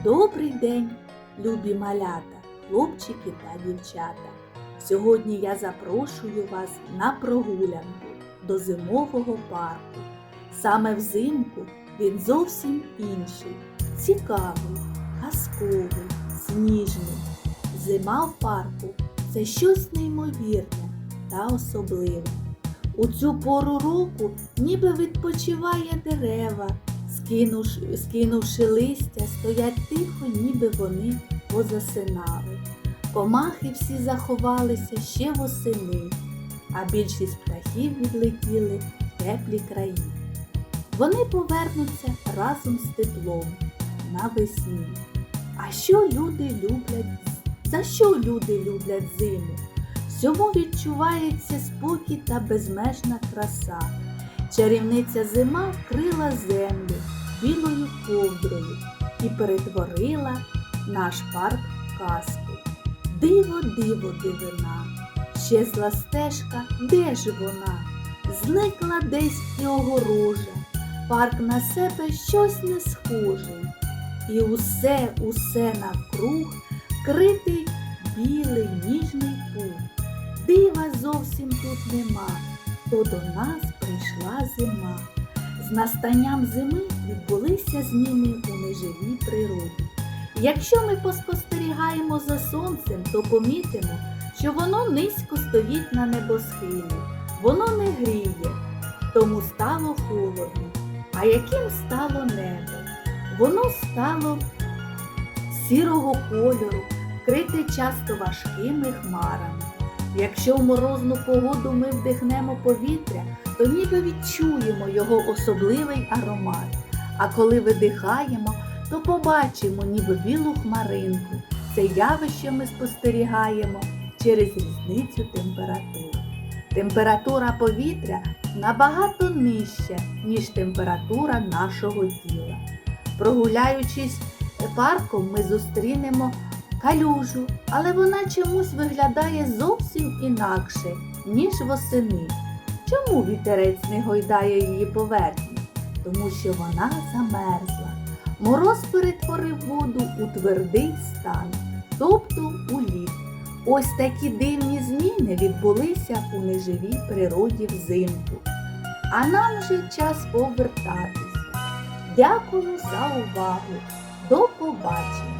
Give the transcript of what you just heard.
Добрий день, любі малята, хлопчики та дівчата. Сьогодні я запрошую вас на прогулянку до зимового парку. Саме взимку він зовсім інший, цікавий, казковий, сніжний. Зима в парку це щось неймовірне та особливе. У цю пору року ніби відпочиває дерева, скинувши, скинувши листя, стоять тихо, ніби вони позасинали. Комахи всі заховалися ще восени, а більшість птахів відлетіли в теплі краї. Вони повернуться разом з теплом навесні. А що люди люблять? За що люди люблять зиму? Всьому відчувається спокій та безмежна краса. Чарівниця зима вкрила землю білою ковдрою і перетворила наш парк в казку. Диво, диво, дивина, щезла стежка, де ж вона? Зникла десь і огорожа, парк на себе щось не схожий. І усе, усе навкруг критий білий ніжний пух. Дива зовсім тут нема, то до нас прийшла зима. Настанням зими відбулися зміни у неживій природі. Якщо ми поспостерігаємо за сонцем, то помітимо, що воно низько стоїть на небосхилі, воно не гріє, тому стало холодно. А яким стало небо? Воно стало сірого кольору, вкрите часто важкими хмарами. Якщо в морозну погоду ми вдихнемо повітря, то ніби відчуємо його особливий аромат. А коли видихаємо, то побачимо ніби білу хмаринку. Це явище ми спостерігаємо через різницю температур. Температура повітря набагато нижча, ніж температура нашого тіла. Прогуляючись парком, ми зустрінемо калюжу, але вона чомусь виглядає зовсім інакше, ніж восени. Чому вітерець не гойдає її поверхню? Тому що вона замерзла. Мороз перетворив воду у твердий стан, тобто у лід. Ось такі дивні зміни відбулися у неживій природі взимку. А нам вже час повертатися. Дякую за увагу. До побачення!